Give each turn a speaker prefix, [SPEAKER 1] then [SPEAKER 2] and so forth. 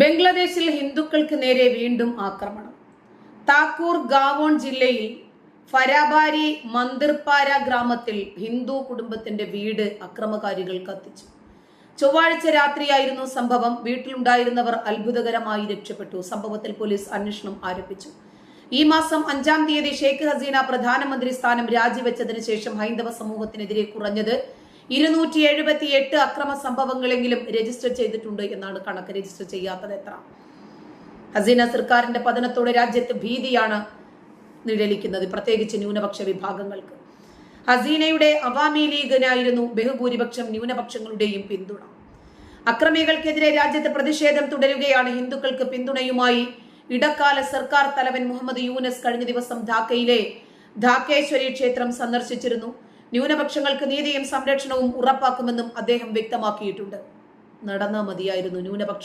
[SPEAKER 1] ബംഗ്ലാദേശിൽ ഹിന്ദുക്കൾക്ക് നേരെ വീണ്ടും ആക്രമണം. താക്കൂർ ഗാവോൺ ജില്ലയിൽ ഫരാബാരി മന്ദിർപാര ഗ്രാമത്തിൽ ഹിന്ദു കുടുംബത്തിന്റെ വീട് അക്രമകാരികൾ കത്തിച്ചു. ചൊവ്വാഴ്ച രാത്രിയായിരുന്നു സംഭവം. വീട്ടിലുണ്ടായിരുന്നവർ അത്ഭുതകരമായി രക്ഷപ്പെട്ടു. സംഭവത്തിൽ പോലീസ് അന്വേഷണം ആരംഭിച്ചു. ഈ മാസം അഞ്ചാം തീയതി ഷെയ്ഖ് ഹസീന പ്രധാനമന്ത്രി സ്ഥാനം രാജിവെച്ചതിന് ശേഷം ഹൈന്ദവ സമൂഹത്തിനെതിരെ കുറഞ്ഞത് ഇരുന്നൂറ്റി എഴുപത്തി എട്ട് അക്രമ സംഭവങ്ങളെങ്കിലും രജിസ്റ്റർ ചെയ്തിട്ടുണ്ട് എന്നാണ് കണക്ക് രജിസ്റ്റർ ചെയ്യാത്തത് എത്ര? ഹസീന സർക്കാരിന്റെ പതനത്തോടെ രാജ്യത്ത് ഭീതിയാണ് നിഴലിക്കുന്നത് പ്രത്യേകിച്ച് ന്യൂനപക്ഷ വിഭാഗങ്ങൾക്ക്. ഹസീനയുടെ അവാമി ലീഗിനായിരുന്നു ബഹുഭൂരിപക്ഷം ന്യൂനപക്ഷങ്ങളുടെയും പിന്തുണ. അക്രമികൾക്കെതിരെ രാജ്യത്ത് പ്രതിഷേധം തുടരുകയാണ് ഹിന്ദുക്കൾക്ക് പിന്തുണയുമായി ഇടക്കാല സർക്കാർ തലവൻ മുഹമ്മദ് യൂനസ് കഴിഞ്ഞ ദിവസം ധാക്കയിലെ ധാക്കേശ്വരി ക്ഷേത്രം സന്ദർശിച്ചിരുന്നു. ന്യൂനപക്ഷങ്ങൾക്ക് നീതിയും സംരക്ഷണവും ഉറപ്പാക്കുമെന്നും അദ്ദേഹം വ്യക്തമാക്കിയിട്ടുണ്ട്. നടന്നാ മതിയായിരുന്നു ന്യൂനപക്ഷ